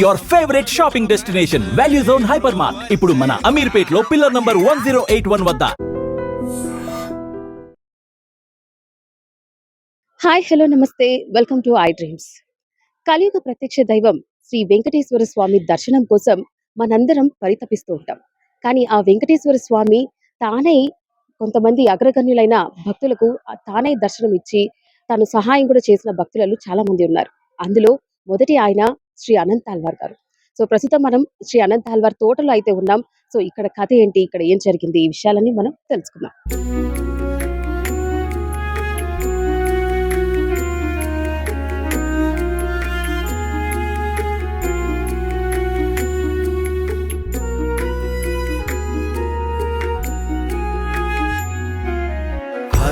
Your favourite shopping destination value zone hyper mart ఇప్పుడు మన అమీర్పేట్లో pillar number one zero eight one వద్ద. Hi hello నమస్తే. Welcome to I dreams కలియుగ ప్రత్యక్ష దైవం శ్రీ వెంకటేశ్వర స్వామి దర్శనం కోసం మనందరం పరితపిస్తూ ఉంటాం. కానీ ఆ వెంకటేశ్వర స్వామి తానే కొంతమంది అగ్రగణ్యులైన భక్తులకు తానే దర్శనం ఇచ్చి తాను సహాయం కూడా చేసిన భక్తులలో చాలా మంది ఉన్నారు. అందులో మొదటి ఆయన శ్రీ అనంత్ ఆల్వార్ గారు. సో ప్రస్తుతం మనం శ్రీ అనంత్ ఆల్వార్ తోటలో అయితే ఉన్నాం. సో ఇక్కడ కథ ఏంటి? ఇక్కడ ఏం జరిగింది? ఈ విషయాలన్నీ మనం తెలుసుకుందాం.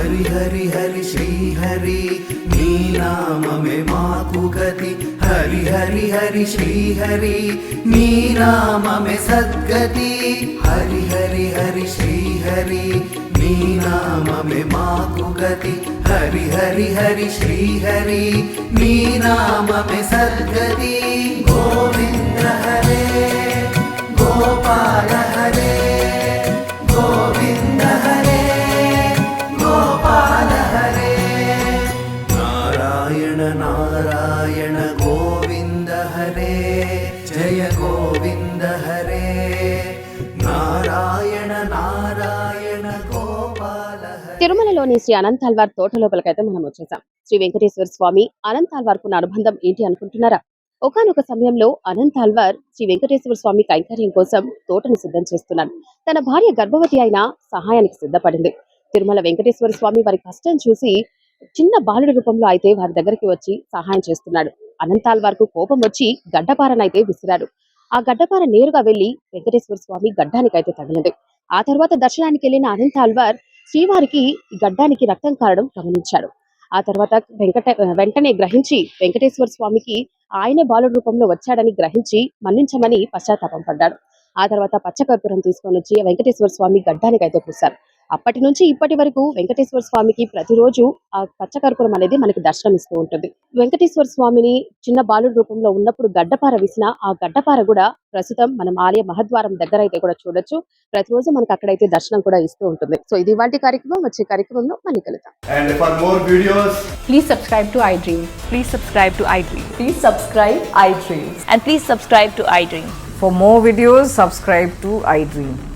హరి హరి హరి శ్రీ హరి నీ నామమే మాకు గతి. హరి హరి హరి శ్రీ హరి నీ నామమే సద్గతి. హరి హరి హరి శ్రీ హరి నీ నామమే మాకు గతి. హరి హరి హరి శ్రీ హరి నీ నామమే సద్గతి. గోవింద హరే జయ గోవింద హరే. నారాయణ నారాయణ గోపాల తిరుమలలోని శ్రీ అనంతాల్వార్ తోట లోపలికైతే మనం వచ్చేసాం. శ్రీ వెంకటేశ్వర స్వామి అనంతాల్వార్ కున్న అనుబంధం ఏంటి అనుకుంటున్నారా? ఒకానొక సమయంలో అనంతాల్వార్ శ్రీ వెంకటేశ్వర స్వామి కైంకర్యం కోసం తోటను సిద్ధం చేస్తున్నాడు తన భార్య గర్భవతి అయిన సహాయానికి సిద్ధపడింది. తిరుమల వెంకటేశ్వర స్వామి వారి కష్టం చూసి చిన్న బాలుడి రూపంలో అయితే వారి దగ్గరికి వచ్చి సహాయం చేస్తున్నాడు. అనంతాల్వార్కు కోపం వచ్చి గడ్డపారనైతే విసిరాడు. ఆ గడ్డపార నేరుగా వెళ్ళి వెంకటేశ్వర స్వామి గడ్డానికైతే తగిలింది. ఆ తర్వాత దర్శనానికి వెళ్ళిన అనంతాల్వార్ శ్రీవారికి గడ్డానికి రక్తం కారడం గమనించాడు. ఆ తర్వాత వెంకట వెంటనే గ్రహించి వెంకటేశ్వర స్వామికి ఆయనే బాలుడి రూపంలో వచ్చాడని గ్రహించి మన్నించమని పశ్చాత్తాపం పడ్డాడు. ఆ తర్వాత పచ్చకర్పూరం తీసుకొని వచ్చి వెంకటేశ్వర స్వామి గడ్డానికి అయితే పూశారు అప్పటి నుంచి ఇప్పటి వరకు వెంకటేశ్వర స్వామికి ప్రతిరోజు ఆ పచ్చకర్పూరం అనేది మనకి దర్శనం ఇస్తూ ఉంటుంది వెంకటేశ్వర స్వామిని చిన్న బాలుడి రూపంలో ఉన్నప్పుడు గడ్డపార విసిన ఆ గడ్డపార కూడా ప్రస్తుతం మనం ఆలయ మహద్వారం దగ్గర అయితే కూడా చూడొచ్చు ప్రతిరోజు మనకు అక్కడైతే దర్శనం కూడా ఇస్తూ ఉంటుంది సో ఇది వాటి కార్యక్రమం వచ్చే కార్యక్రమంలో మళ్ళీ కలుద్దాం And for more videos, Please subscribe to iDream. Please subscribe to iDream. Please subscribe iDreams. And please subscribe to iDream. For more videos, subscribe to iDream. please like, share, and